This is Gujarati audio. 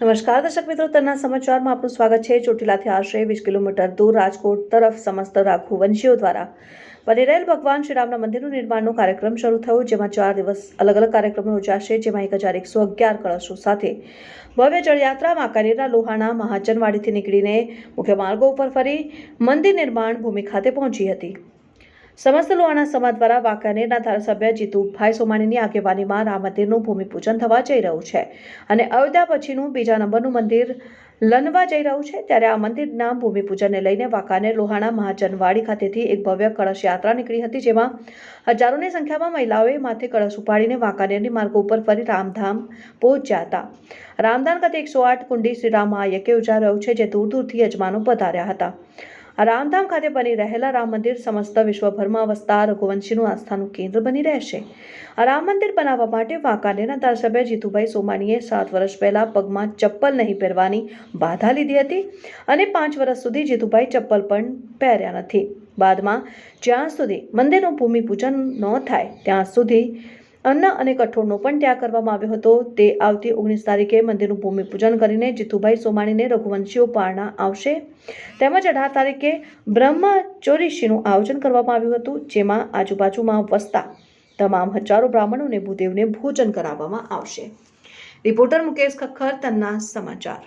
નમસ્કાર, દર્શક મિત્રો તના સમાચારમાં આપનું સ્વાગત છે. ચોટીલાથી આશરે વીસ કિલોમીટર દૂર રાજકોટ તરફ સમસ્ત રાખુ વંશીઓ દ્વારા. બની રહેલ ભગવાન શ્રીરામના મંદિરનું નિર્માણનો કાર્યક્રમ શરૂ થયો, જેમાં ચાર દિવસ અલગ અલગ કાર્યક્રમો યોજાશે, જેમાં એક હજાર એકસો અગિયાર કળશો સાથે ભવ્ય જળયાત્રા વાંકાનેરના લોહાણા, મહાજનવાડીથી નીકળીને મુખ્ય માર્ગો ઉપર ફરી મંદિર નિર્માણ ભૂમિ ખાતે પહોંચી હતી. સમસ્ત લોહાણા સમાજ દ્વારા વાંકાનેરના ધારાસભ્ય જીતુભાઈ સોમાણીની આગેવાનીમાં રામ મંદિરનું ભૂમિપૂજન થવા જઈ રહ્યું છે. અને અયોધ્યા પછીનું બીજા નંબરનું મંદિર લનવા જઈ રહ્યું છે, ત્યારે આ મંદિરના ભૂમિપૂજનને લઈને વાંકાનેર લોહાણા મહાજનવાડી ખાતેથી એક ભવ્ય કળશ યાત્રા નીકળી હતી, જેમાં હજારોની સંખ્યામાં મહિલાઓએ માથે કળશ ઉપાડીને વાંકાનેરની માર્ગો ઉપર ફરી રામધામ પહોંચ્યા હતા. રામધામ ખાતે એકસો આઠ કુંડી શ્રીરામ મહાયજ્ઞ યોજાઈ રહ્યું છે, જે દૂર દૂરથી યજમાનો પધાર્યા હતા. આ રામધામ ખાતે બની રહેલા રામ મંદિર સમસ્ત વિશ્વભરમાં વસતા રઘુવંશીનું આસ્થાનું કેન્દ્ર બની રહેશે. આ રામ મંદિર બનાવવા માટે વાંકાનેરના ધારાસભ્ય જીતુભાઈ સોમાણીએ સાત વર્ષ પહેલાં પગમાં ચપ્પલ નહીં પહેરવાની બાધા લીધી હતી અને પાંચ વર્ષ સુધી જીતુભાઈ ચપ્પલ પણ પહેર્યા નથી. બાદમાં જ્યાં સુધી મંદિરનું ભૂમિપૂજન ન થાય, ત્યાં સુધી અન્ન અને કઠોળનો પણ ત્યાગ કરવામાં આવ્યો હતો. તે આવતી ઓગણીસ તારીખે મંદિરનું ભૂમિપૂજન કરીને જીતુભાઈ સોમાણીને રઘુવંશીઓ પારણા આવશે. તેમજ અઢાર તારીખે બ્રહ્મચોરીશીનું આયોજન કરવામાં આવ્યું હતું, જેમાં આજુબાજુમાં વસતા તમામ હજારો બ્રાહ્મણોને ભૂદેવને ભોજન કરાવવામાં આવશે. રિપોર્ટર મુકેશ ખખર તન્ના સમાચાર.